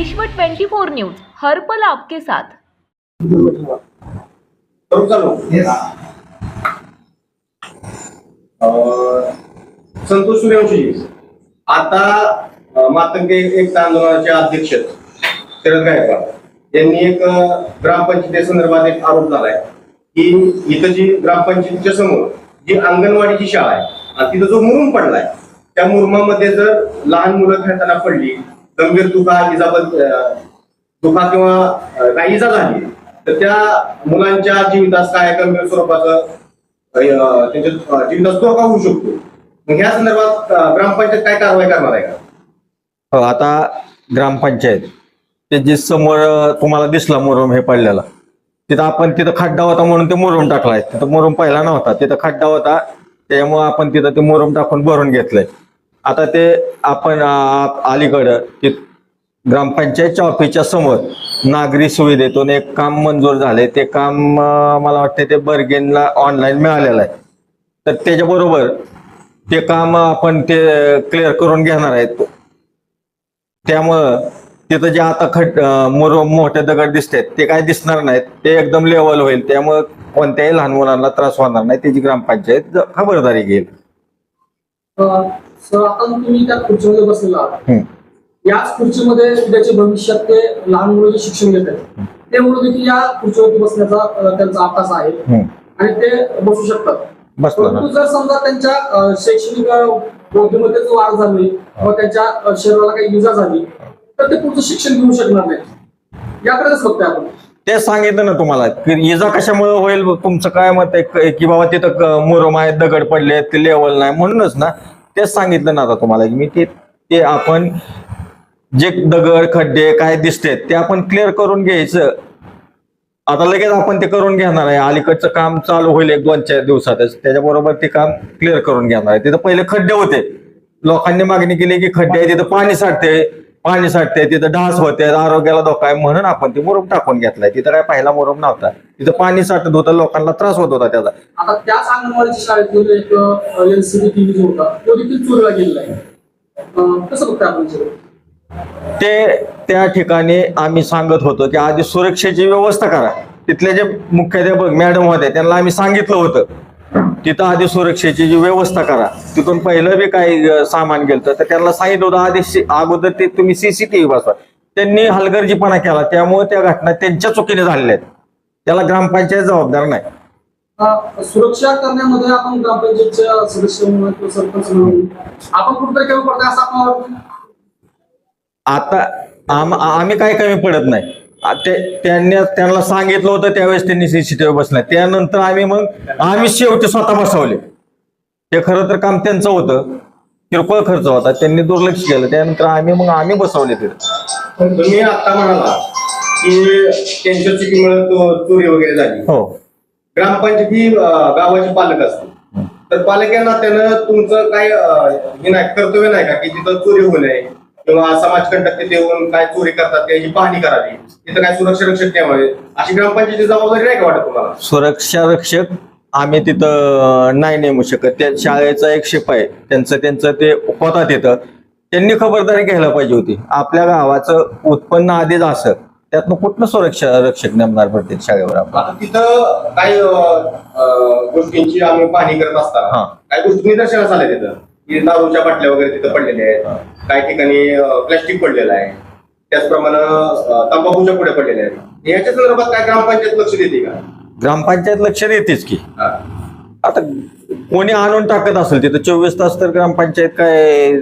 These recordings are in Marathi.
विश्व 24 न्यूज हर्पल आपके साथ. अं, संतोष सूर्यवंशी. आता मातंगे एकता आंदोलनाचे अध्यक्ष शरद गायकवाड यांनी एक ग्रामपंचायती संदर्भात एक आरोप झालाय की इथं जी ग्रामपंचायतीच्या समोर जी अंगणवाडीची शाळा आहे आणि तिथं जो मुरुम पडलाय त्या मुरुमामध्ये जर लहान मुलं खेळताना पडली गंभीर दुखा इजाबत दुखा किंवा काही इजा झाली तर त्या मुलांच्या जीवितास काय गंभीर स्वरूपाचं त्यांच्या जीवितास धोका होऊ शकतो. मग ह्या संदर्भात ग्रामपंचायत काय कारवाई करणार आहे का? हो, आता ग्रामपंचायत ते जे समोर तुम्हाला दिसला मुरुम हे पडलेला तिथं आपण तिथं खड्डा होता म्हणून ते मुरुम टाकलाय. तिथं मुरुम पहिला नव्हता तिथं खड्डा होता त्यामुळे आपण तिथं ते मुरुम टाकून भरून घेतलंय. आता ते आपण अलीकडं की ग्रामपंचायतच्या ऑफिसच्या समोर नागरी सुविधेतून एक काम मंजूर झाले ते काम मला वाटतं ते बर्गेनला ऑनलाईन मिळालेलं आहे. तर त्याच्याबरोबर ते काम आपण ते क्लिअर करून घेणार आहेत. त्यामुळं तिथं जे आता खट अं, मोठे दगड दिसतात ते काय दिसणार नाहीत. ते एकदम लेवल होईल. त्यामुळं कोणत्याही लहान मुलांना त्रास होणार नाही. त्याची ग्रामपंचायत खबरदारी घेईल. हो. सर आता तुम्ही त्या खुर्चीमध्ये बसलेला आहात. याच खुर्चीमध्ये उद्याच्या भविष्यात ते लहान मुलं जे शिक्षण घेत आहेत ते मुलं देखील या खुर्चीवरती बसण्याचा त्यांचा अभ्यास आहे. आणि ते बसू शकतात. परंतु जर समजा त्यांच्या शैक्षणिक अं, बुद्धीमध्येच वाढ झाली किंवा त्यांच्या शरीराला काही इजा झाली तर ते पुढचं शिक्षण घेऊ शकणार नाही याकडेच बघतोय आपण. ते सांगितलं ना तुम्हाला की इजा कशामुळे होईल? तुमचं काय मत आहे? क- बाबा तिथं मुरुम आहे दगड पडले ते लेवल नाही. म्हणूनच ना तेच सांगितलं ना आता तुम्हाला मी ते ते आपण जे दगड खड्डे काय दिसते ते आपण क्लिअर करून घ्यायचं. आता लगेच आपण ते करून घेणार आहे. अलीकडचं काम चालू होईल एक दोन चार दिवसातच. त्याच्याबरोबर ते काम क्लिअर करून घेणार आहे. तिथं पहिले खड्डे होते. लोकांनी मागणी केली की खड्डे आहे तिथं पाणी साठते पाणी साठते तिथं ढास होते आरोग्याला धोका आहे म्हणून आपण ते मुरुम टाकून घेतलाय. तिथं काय पहिला मुरुम नव्हता. तिथं पाणी साठत होतं लोकांना त्रास होत होता त्याचा. आता त्याच अंगणवाडीच्या शाळेतून एक टीव्ही होता तो देखील चोरीला गेलेला आहे. कसं आपण ते त्या ठिकाणी आम्ही सांगत होतो की आधी सुरक्षेची व्यवस्था करा. तिथले जे मुख्याध्यापक मॅडम होते त्यांना आम्ही सांगितलं होतं. तिथं आधी सुरक्षेची जी व्यवस्था करा तिथून पहिलं बी काही सामान गेलं तर त्यांना सांगितलं होतं आधी अगोदर ते तुम्ही सीसीटीव्ही बसवा. त्यांनी हलगर्जीपणा केला त्यामुळे त्या घटना त्यांच्या चुकीने झालेल्या आहेत. त्याला ग्रामपंचायत जबाबदार नाही. सुरक्षा करण्यामध्ये आपण ग्रामपंचायतच्या सदस्य म्हणून किंवा सरपंच म्हणून आपण कुठेतरी कमी पडतोय असं आपण वाटतं आता आम आम्ही काय कमी पडत नाही. त्यांनी त्यांना सांगितलं होतं त्यावेळेस त्यांनी सीसीटीव्ही बसला त्यानंतर आम्ही मग आम्ही शेवटी स्वतः बसवले. ते खरं तर काम त्यांचं होतं. किरकोळ खर्च होता. त्यांनी दुर्लक्ष केलं. त्यानंतर आम्ही मग आम्ही बसवले तिथे तुम्ही आता म्हणाला की त्यांच्या चुकीमुळे चोरी वगैरे झाली. हो. ग्रामपंचायत ही गावाचे पालक असते तर पालक या नात्यानं तुमचं काय हे नाही कर्तव्य नाही का की तिथं चोरी होऊ नये? किंवा समाजकंटक तिथे येऊन काय चोरी करतात त्याची पाहणी करावी. तिथं काय सुरक्षा रक्षक ठेवावे अशी ग्रामपंचायतीची जबाबदारी नाही का वाटत तुम्हाला? सुरक्षा रक्षक आम्ही तिथं नाही नेमू शकत. त्या शाळेचा एक शिपाई त्यांचं त्यांचं ते होता तिथं. त्यांनी खबरदारी घ्यायला पाहिजे होती. आपल्या गावाचं उत्पन्न आधीच असं त्यातनं कुठलं सुरक्षा रक्षक नेमणार प्रत्येक शाळेवर आपण? आता तिथं काही अं, अं, गोष्टींची आम्ही पाहणी करत हा. असताना काही गोष्टी निदर्शनास आल्या तिथं. की दारूच्या बाटल्या वगैरे तिथं पडलेल्या आहेत. काही ठिकाणी प्लॅस्टिक पडलेलं आहे. त्याचप्रमाणे तंबाखूच्या पुढे पडलेल्या आहेत. याच्या संदर्भात काय ग्रामपंचायत लक्ष देते का? ग्रामपंचायत लक्ष देतेच की. आता कोणी आणून टाकत असेल तिथं चोवीस तास तर ग्रामपंचायत काय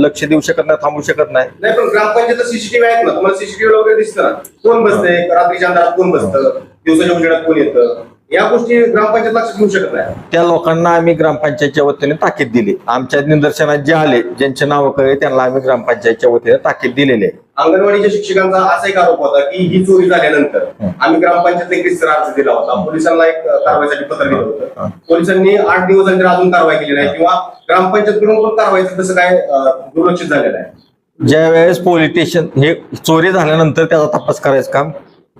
लक्ष देऊ शकत नाही थांबू शकत नाही? नाही पण ग्रामपंचायत सीसीटीव्ही आहेत ना. तुम्हाला सीसीटीव्ही वगैरे दिसतं कोण बसतंय? रात्रीच्या अंधारात कोण बसतं? दिवसाच्या उजेडात कोण येतं? या गोष्टी ग्रामपंचायत लक्षात घेऊ शकत नाही. त्या लोकांना आम्ही ग्रामपंचायतच्या वतीने ताकीद दिली. आमच्या निदर्शनात जे आले ज्यांचे नाव कळे त्यांना आम्ही ग्रामपंचायतच्या वतीने ताकीद दिलेली आहे. अंगणवाडीच्या शिक्षकांचा असा एक आरोप होता की ही चोरी झाल्यानंतर आम्ही ग्रामपंचायत एक अर्ज दिला होता. पोलिसांना एक कारवाईसाठी पत्र दिलं होतं. पोलिसांनी आठ दिवस नंतर अजून कारवाई केली नाही किंवा ग्रामपंचायतकडून पण कारवाईचं तसं काय दुर्लक्षित झालेलं आहे. ज्या वेळेस पोलीस स्टेशन हे चोरी झाल्यानंतर त्याचा तपास करायचं काम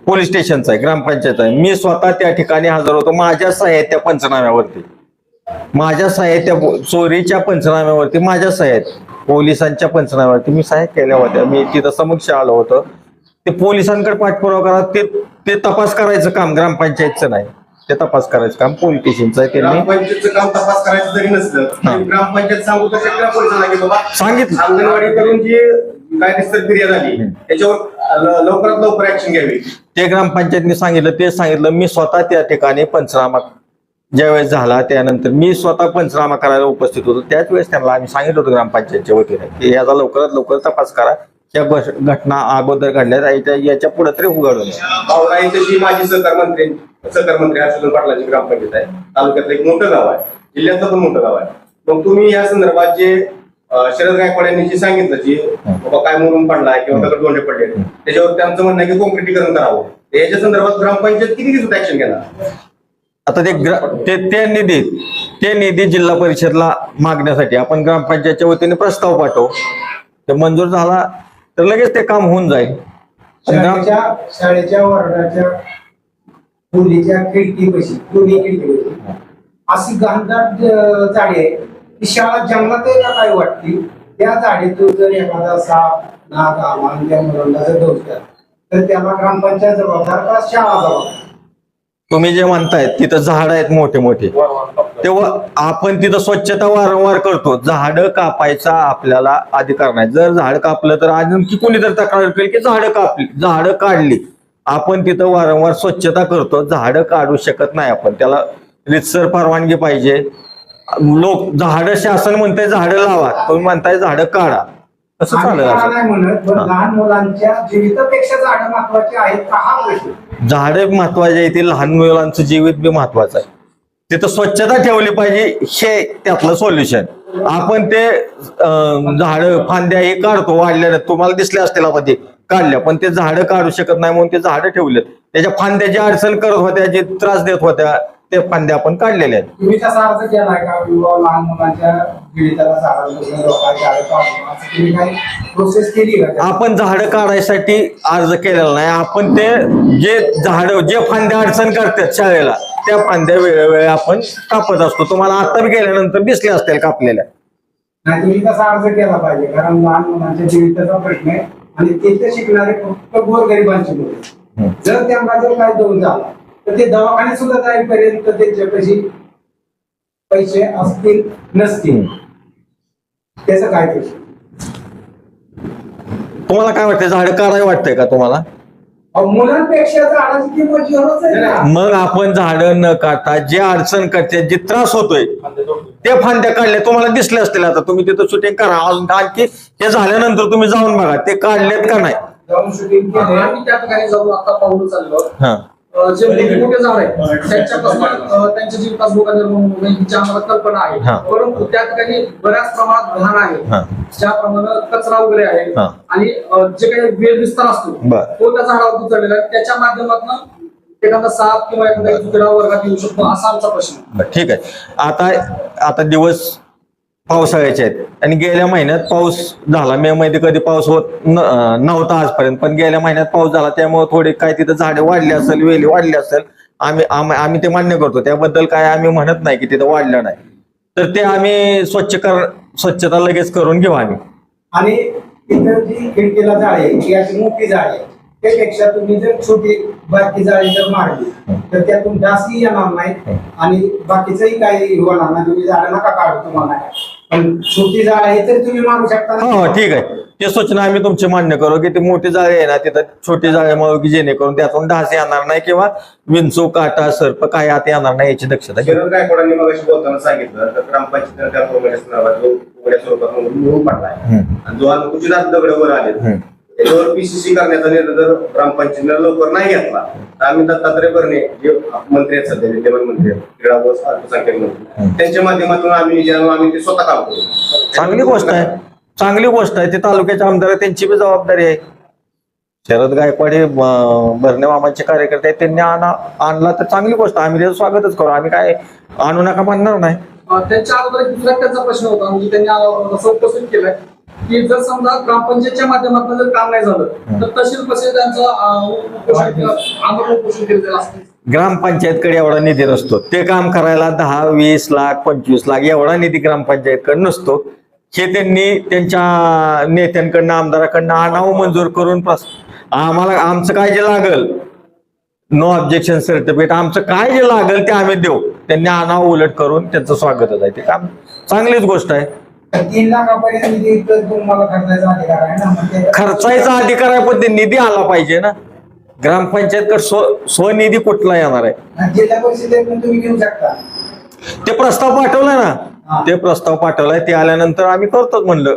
पोलीस स्टेशनचं आहे ग्रामपंचायत आहे. मी स्वतः त्या ठिकाणी हजर होतो. माझ्या साहित्य पंचनाम्यावरती. माझ्या साहित्य चोरीच्या पंचनाम्यावरती माझ्या साहित्य पोलिसांच्या पंचनाम्यावरती. मी सहाय्य केल्या होत्या. मी तिथं समक्ष आलो होतो. ते पोलिसांकडे पाठपुरावा करा. ते ते तपास करायचं काम ग्रामपंचायतचं नाही. ते तपास करायचं काम पोलीस स्टेशनचं आहे. त्यांनी काम तपास करायचं जरी नसलं तरी ग्रामपंचायत सांगू तर शकते ना पोलिसांना की बाबा सांगितलं. अंगणवाडी करून जी कायदेशीर फिर्याद आली त्याच्यावर ल- लवकरात लवकर ऍक्शन घ्यावी. ते ग्रामपंचायतने सांगितलं ते सांगितलं मी स्वतः त्या ठिकाणी पंचनामा ज्यावेळेस झाला त्यानंतर मी स्वतः पंचनामा करायला उपस्थित होतो. त्याच वेळेस त्यांना आम्ही सांगितलं होतं ग्रामपंचायतच्या वतीने की याचा लवकरात लवकर तपास करा. या घटना अगोदर घडल्यात याच्या- याच्यापुढे तरी उघडू नये भावराई तशी माजी सहकार मंत्री सहकार मंत्री हर्षवर्धन पाटलांची ग्रामपंचायत आहे तालुक्यातलं एक मोठं गाव आहे जिल्ह्यातलं पण मोठं गाव आहे. मग तुम्ही या संदर्भात जे शरद गायकवाड यांनी जे सांगितलं जी बाबा काय मुरून पडलाय किंवा दगड गोंडे पडले त्याच्यावर त्यांचं म्हणणं आहे की कॉन्क्रिटीकरण करावं. तर याच्या संदर्भात ग्रामपंचायत किती दिवसात ऍक्शन घेणार? आता ते ग्रा- ते निधी ते निधी जिल्हा परिषदला मागण्यासाठी आपण ग्रामपंचायतच्या वतीने प्रस्ताव पाठवू. ते मंजूर झाला तर लगेच ते काम होऊन जाईल. शाळेच्या शाळेच्या वर्गाच्या खोलीच्या खिडकी पशी दोन्ही खिडकी अशी घनदाट ज- झाडी शाळा जंगलात आहे का काय वाटते? त्या झाडीतून जर एखादा साप नाग आम्हाला त्या मुलांना जर तर त्याला ग्रामपंचायत जबाबदार का शाळा जबाबदार? तुम्ही जे म्हणताय तिथं झाड आहेत मोठे मोठे. तेव्हा आपण तिथं स्वच्छता वारंवार करतो. झाडं कापायचा आपल्याला अधिकार नाही. जर झाड कापलं तर आणखी कोणी जर तक्रार केली की झाडं कापली झाडं काढली. आपण तिथं वारंवार स्वच्छता करतो. झाडं काढू शकत नाही आपण. त्याला रितसर परवानगी पाहिजे. लोक झाडं शासन म्हणताय झाडं लावा तुम्ही म्हणताय झाडं काढा. कसं चालेल असं नाही म्हणत पण. लहान मुलांच्या जीवितापेक्षा झाडं महत्वाची आहेत का? हा प्रश्न. झाडे महत्त्वाचे आहे ते लहान मुलांचं जीवित बी महत्वाचं आहे. तिथं स्वच्छता ठेवली पाहिजे हे त्यातलं सोल्युशन आपण ते झाड फांद्या हे काढतो वाढल्या तुम्हाला दिसले असतील आपण ते काढल्या पण ते झाडं काढू शकत नाही म्हणून ते झाडं ठेवलेत. त्याच्या फांद्याची अडचण करत होत्या जे त्रास देत होत्या ते फांद्या आपण काढलेल्या आहेत. तुम्ही तसा अर्ज केलाय का? किंवा लहान मुलांच्या जीविताला झाडांपासून रोखायचे झाडं काढून असं तुम्ही काही प्रोसेस केली का? आपण झाडं काढायसाठी अर्ज केलेला नाही. आपण ते जे झाडं जे फांद्या अडचण करतात शाळेला त्या फांद्या वेळोवेळी आपण कापत असतो. तुम्हाला आता बी गेल्यानंतर दिसले असतील कापलेल्या. नाही तुम्ही तसा अर्ज केला पाहिजे. कारण लहान मुलांच्या जीविताचा प्रश्न आहे आणि तिथे शिकणारे फक्त गोरगरिबांची मुले जर त्यांना जर काय दोन झाला तर ते दवाखान्यात सुद्धा जाईपर्यंत त्यांच्यापाशी पैसे असतील नसतील. त्याचं काय तुम्हाला काय वाटतंय? झाडं काढायला वाटतंय का तुम्हाला? अहो, मुलांपेक्षा झाडाची किंमत झिरोच आहे ना. मग आपण झाडं न काढता जे अडचण करते जे त्रास होतोय ते फांद्या काढल्या तुम्हाला दिसले असतील आता. तुम्ही तिथं शूटिंग करा. अजून आणखी हे झाल्यानंतर तुम्ही जाऊन बघा. ते काढलेत का नाही? जाऊन शूटिंग केले आम्ही त्या ठिकाणी जाऊन आता पाहून चाललो. हा. जे मोठे झाड आहेत त्यांच्यापासून त्यांच्या जीविकास धोका निर्माण होऊ नये हिची आम्हाला कल्पना आहे. परंतु त्या ठिकाणी बऱ्याच प्रमाणात घाण. आहे ज्याप्रमाणे कचरा वगैरे आहे. आणि जे काही वेळ विस्तार असतो. तो त्या झाडावरती चढलेला आहे त्याच्या माध्यमातून एखादा साप किंवा एखादा वर्गात येऊ शकतो असा आमचा प्रश्न ठीक आहे आता आता दिवस पावसाळ्याचे आहेत. आणि गेल्या महिन्यात पाऊस झाला. मे मध्ये कधी पाऊस होत नव्हता आजपर्यंत पण गेल्या महिन्यात पाऊस झाला. त्यामुळे थोडे काय तिथं झाडे वाढली असेल वेली वाढली असेल आम्ही आम्ही ते मान्य करतो. त्याबद्दल काय आम्ही म्हणत नाही की तिथं वाढलं नाही. तर ते आम्ही स्वच्छ कर स्वच्छता लगेच करून घेऊ आम्ही. आणि जी खिडकीला ती अशी मोठी झाडे त्यापेक्षा तुम्ही जर छोटी बारकी जाळी जर मारली तर त्यातून डासही येणार नाही आणि बाकीचंही काही होणार नाही तुम्ही झाडं नका काढू तुम्हाला. पण छोटी जाळ आहे तर तुम्ही मारू शकता हो हो, ठीक आहे ते सूचना आम्ही तुमची मान्य करू की ती मोठी जाळी आहे ना तिथं छोटी जाळी मारू की जेणेकरून त्यातून डास येणार नाही किंवा विंचू काटा सर्प काय आत येणार नाही याची दक्षता घ्या शरद गायकवाडांनी मग बोलताना सांगितलं तर ग्रामपंचायतीने त्या उघड्या स्वरूपात निवडून पडलाय हम्म. आणि जो आज दगड वर आले हम्म. त्याच्यावर पीसीसी करण्याचा निर्णय जर ग्रामपंचायतीने लवकर नाही घेतला तर आम्ही दत्तात्रय भरणे जे मंत्री आहेत सध्या विद्यमान मंत्री आहेत, क्रीडा व अल्पसंख्याक मंत्री त्यांच्या माध्यमातून आम्ही आम्ही ते स्वतः काम करू. चांगली गोष्ट आहे. चांगली गोष्ट आहे. ते तालुक्याचे आमदार आहे त्यांची बी जबाबदारी आहे. शरद गायकवाड हे भरणे मामाचे कार्यकर्ते आहेत त्यांनी आणा आणला तर चांगली गोष्ट आहे. आम्ही त्याचं स्वागतच करू. आम्ही काय आणू नका म्हणणार नाही. त्यांच्या अगोदर एक दुसरा त्यांचा प्रश्न होता म्हणजे त्यांनी उपस्थित केलाय की जर समजा ग्रामपंचायतच्या माध्यमातून जर काम नाही झालं तर तहसील किंवा आंदोलन उपोषण केलं जाईल असं. ग्रामपंचायतकडे एवढा निधी नसतो. ते काम करायला दहा वीस लाख पंचवीस लाख एवढा निधी ग्रामपंचायतकडे नसतो. हे त्यांनी त्यांच्या नेत्यांकडनं आमदाराकडनं आणावं मंजूर करून आम्हाला आमचं काय जे लागल? नो ऑब्जेक्शन सर्टिफिकेट आमचं काय जे लागेल ते आम्ही देऊ. त्यांनी आणावं उलट करून त्यांचं स्वागतच आहे. ते काम चांगलीच गोष्ट आहे. तीन लाखापर्यंत निधी तुम्हाला खर्चायचा अधिकार आहे ना? ते- खर्चायचा अधिकार आहे पण ते निधी आला पाहिजे ना. ग्रामपंचायतकडे स्व स्वनिधी कुठला येणार आहे? आणि जिल्हा परिषदेतून तुम्ही घेऊ शकता. ते प्रस्ताव पाठवलाय. ना? ते प्रस्ताव पाठवलाय ते आल्यानंतर आम्ही करतोच म्हणलं.